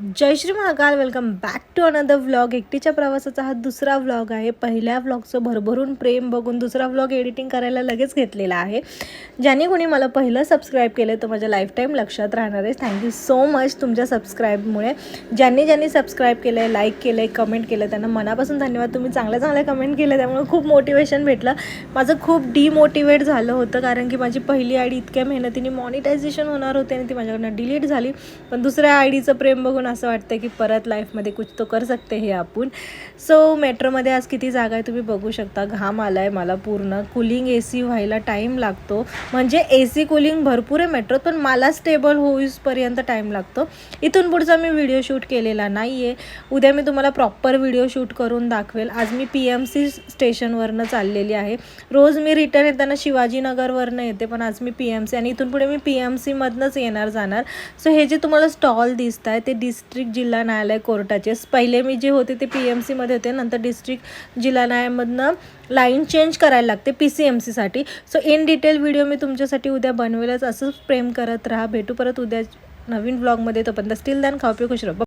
Jai Shri Mahakal welcome back to another vlog एकटीच्या प्रवासाचा हा दुसरा व्लॉग आहे. पहिल्या व्लॉगचं भरभरून प्रेम बघून दुसरा व्लॉग एडिटिंग करायला लगेच घेतलेला आहे. ज्यांनी कोणी मला पहिलं सबस्क्राईब केलं तर माझ्या लाईफटाईम लक्षात राहणार आहे. थँक्यू सो मच तुमच्या सबस्क्राईबमुळे ज्यांनी ज्यांनी सबस्क्राईब केलं आहे लाईक केलं आहे कमेंट केलं त्यांना मनापासून धन्यवाद. तुम्ही चांगल्या चांगल्या कमेंट केलं त्यामुळे खूप मोटिवेशन भेटलं. माझं खूप डिमोटिवेट झालं होतं कारण की माझी पहिली आय डी इतक्या मेहनतीने मॉनिटायझेशन होणार होते आणि ती माझ्याकडनं डिलीट झाली. पण दुसऱ्या आय डीचं प्रेम बघून असं वाटतं की परत लाईफमध्ये कुछ तो कर सकते हे आपण. सो मेट्रोमध्ये आज किती जागा आहे तुम्ही बघू शकता. घाम आला आहे मला पूर्ण. कुलिंग ए सी व्हायला टाईम लागतो. म्हणजे ए सी कुलिंग भरपूर आहे मेट्रोत पण मला स्टेबल होईसपर्यंत टाईम लागतो. इथून पुढचा मी व्हिडिओ शूट केलेला नाही आहे उद्या मी तुम्हाला प्रॉपर व्हिडिओ शूट करून दाखवेल. आज मी पी एम सी स्टेशनवरनं चाललेली आहे. रोज मी रिटर्न येताना शिवाजीनगरवरनं येते पण आज मी पी एम सी आणि इथून पुढे मी पी एम सीमधनंच येणार जाणार. सो हे जे तुम्हाला स्टॉल दिसत आहे ते डिस्ट्रिक्ट जिल्हा न्यायालय कोर्टाचे. पहिले मी जे होते ते पी एम सीमध्ये होते नंतर डिस्ट्रिक्ट जिल्हा न्यायालयामधनं लाईन चेंज करायला लागते पी सी एम सीसाठी सो इन डिटेल व्हिडिओ मी तुमच्यासाठी उद्या बनवेलच. असंच प्रेम करत राहा. भेटू परत उद्या नवीन ब्लॉगमध्ये तोपर्यंत स्टील दॅन खाऊ खुश राहा.